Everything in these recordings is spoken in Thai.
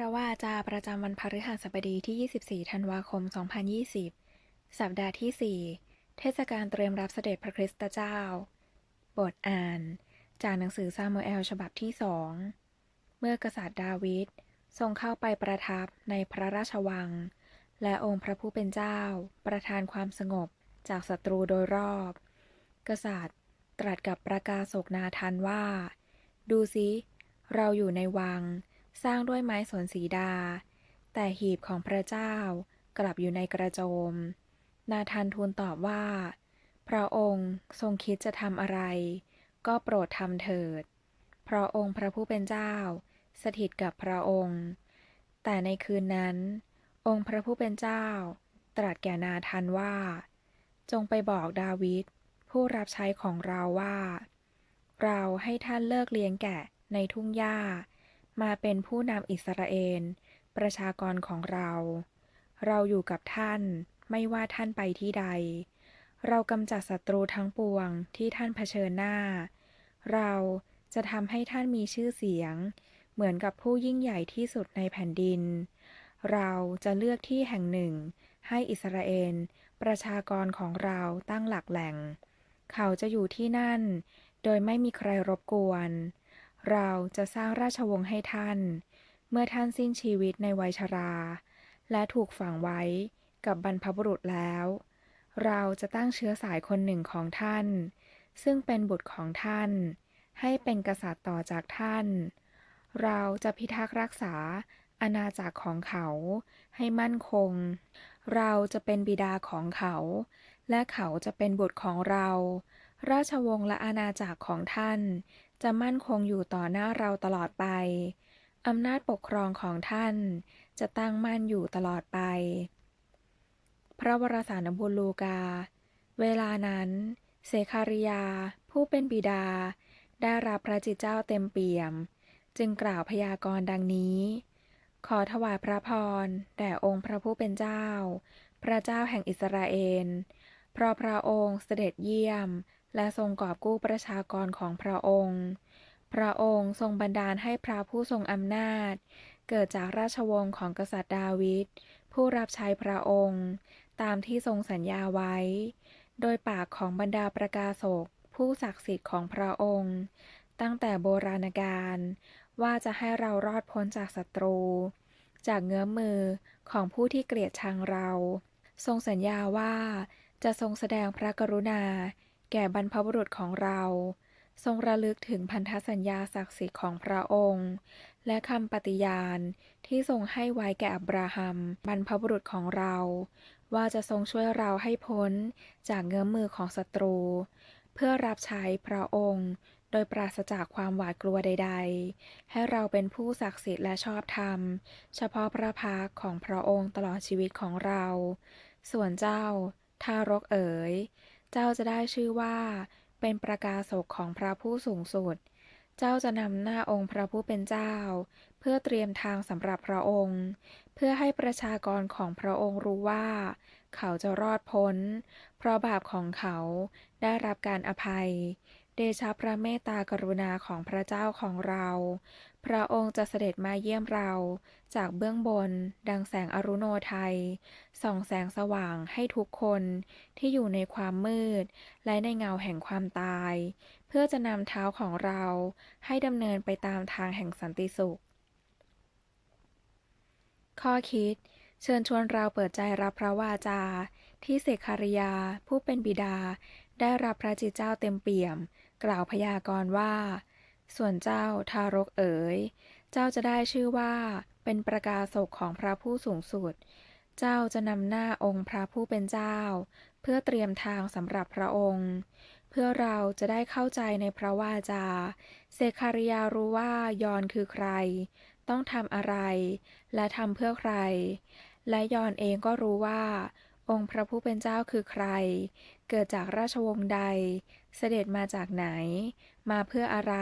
ระว่าจาประจำวันพฤหัสบดีที่ 24 ธันวาคม 2020 สัปดาห์ที่ 4 เทศกาลเตรียมรับเสด็จพระคริสตเจ้า บทอ่าน จากหนังสือซามูเอลฉบับที่สอง เมื่อกษัตริย์ดาวิดทรงเข้าไปประทับในพระราชวัง และองค์พระผู้เป็นเจ้า ประทานความสงบจากศัตรูโดยรอบ กษัตริย์ตรัสกับประกาศกนาทันว่า ดูสิ เราอยู่ในวัง สร้างด้วยไม้สนสีดา แต่หีบของพระเจ้ากลับอยู่ในกระโจม นาทันทูลตอบว่า พระองค์ทรงคิดจะทำอะไร ก็โปรดทำเถิด เพราะองค์พระผู้เป็นเจ้า สถิตกับพระองค์ แต่ในคืนนั้น องค์พระผู้เป็นเจ้า ตรัสแก่นาทันว่า จงไปบอกดาวิดผู้รับใช้ของเราว่า เราให้ท่านเลิกเลี้ยงแกะในทุ่งหญ้า มาเป็นผู้นำอิสราเอล ประชากรของเรา เราอยู่กับท่าน ไม่ว่าท่านไปที่ใด เรากำจัดศัตรูทั้งปวงที่ท่านเผชิญหน้า เราจะทำให้ท่านมีชื่อเสียง เหมือนกับผู้ยิ่งใหญ่ที่สุดในแผ่นดิน เราจะเลือกที่แห่งหนึ่ง ให้อิสราเอล ประชากรของเราตั้งหลักแหล่ง เขาจะอยู่ที่นั่น โดยไม่มีใครรบกวน เราจะสร้างราชวงศ์ให้ท่าน เมื่อท่านสิ้นชีวิตในวัยชรา และถูกฝังไว้กับบรรพบุรุษแล้ว เราจะตั้งเชื้อสายคนหนึ่งของท่าน ซึ่งเป็นบุตรของท่าน ให้เป็นกษัตริย์ต่อจากท่าน เราจะพิทักษ์รักษาอาณาจักรของเขาให้มั่นคง เราจะเป็นบิดาของเขา และเขาจะเป็นบุตรของเรา ราชวงศ์และอาณาจักรของท่าน จะมั่นคงอยู่ต่อหน้าเราตลอดไป อำนาจปกครองของท่าน จะตั้งมั่นอยู่ตลอดไป พระวรสารบุญลูกา เวลานั้น เสคาริยา ผู้เป็นบิดา ได้รับพระจิตเจ้าเต็มเปี่ยม จึงกล่าวพยากรณ์ดังนี้ ขอถวายพระพรแด่องค์พระผู้เป็นเจ้า พระเจ้าแห่งอิสราเอลเพราะพระองค์เสด็จเยี่ยม และทรงกอบกู้ประชากรของพระองค์ พระองค์ทรงบันดาลให้พระผู้ทรงอำนาจ เกิดจากราชวงศ์ของกษัตริย์ดาวิดผู้รับใช้พระองค์ ตามที่ทรงสัญญาไว้ โดยปากของบรรดาประกาศกผู้ศักดิ์สิทธิ์ของพระองค์ ตั้งแต่โบราณกาลว่าจะให้เรารอดพ้นจากศัตรู จากเงื้อมมือของผู้ที่เกลียดชังเรา ทรงสัญญาว่าจะทรงแสดงพระกรุณา แก่บรรพบุรุษของเรา ทรงระลึกถึงพันธสัญญาศักดิ์สิทธิ์ของพระองค์ และคำปฏิญาณที่ทรงให้ไว้แก่อับราฮัม บรรพบุรุษของเรา ว่าจะทรงช่วยเราให้พ้นจากเงื้อมมือของศัตรู เพื่อรับใช้พระองค์โดยปราศจากความหวาดกลัวใด ๆ ให้เราเป็นผู้ศักดิ์สิทธิ์และชอบธรรม เฉพาะพระพักของพระองค์ตลอดชีวิตของเรา ส่วนเจ้า ทารกเอ๋ย เจ้าจะได้ชื่อว่า เป็นประกาศกของพระผู้สูงสุด เจ้าจะนำหน้าองค์พระผู้เป็นเจ้า เพื่อเตรียมทางสำหรับพระองค์ เพื่อให้ประชากรของพระองค์รู้ว่า เขาจะรอดพ้น เพราะบาปของเขาได้รับการอภัย เดชะพระเมตตากรุณาของพระเจ้าของเรา พระองค์จะเสด็จมาเยี่ยมเรา จากเบื้องบน ดังแสงอรุโนไทย ส่องแสงสว่างให้ทุกคนที่อยู่ในความมืด และในเงาแห่งความตาย เพื่อจะนำเท้าของเราให้ดำเนินไปตามทางแห่งสันติสุข ข้อคิด เชิญชวนเราเปิดใจรับพระวาจาที่เสกคาริยาผู้เป็นบิดา ได้รับพระจิตเจ้าเต็มเปี่ยม กล่าวพยากรณ์ว่า ส่วนเจ้าทารกเอ๋ย เจ้าจะได้ชื่อว่าเป็นประกาศกของพระผู้สูงสุด เจ้าจะนำหน้าองค์พระผู้เป็นเจ้า เพื่อเตรียมทางสำหรับพระองค์ เพื่อเราจะได้เข้าใจในพระวาจา เซคาริยารู้ว่ายอนคือใคร ต้องทำอะไร และทำเพื่อใคร และยอนเองก็รู้ว่า องค์พระผู้เป็นเจ้าคือใคร เกิดจากราชวงศ์ใด เสด็จมาจากไหน มาเพื่ออะไร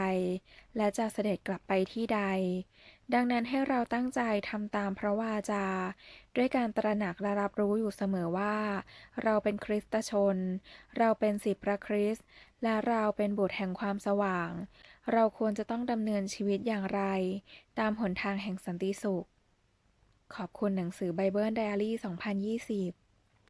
และจะเสด็จกลับไปที่ใด ดังนั้นให้เราตั้งใจทำตามพระวาจา ด้วยการตระหนักและรับรู้อยู่เสมอว่า เราเป็นคริสตชน เราเป็นศิษย์พระคริสต์ และเราเป็นบุตรแห่งความสว่าง เราควรจะต้องดำเนินชีวิตอย่างไร ตามหนทางแห่งสันติสุข ขอบคุณหนังสือไบเบิลไดอารี่ 2020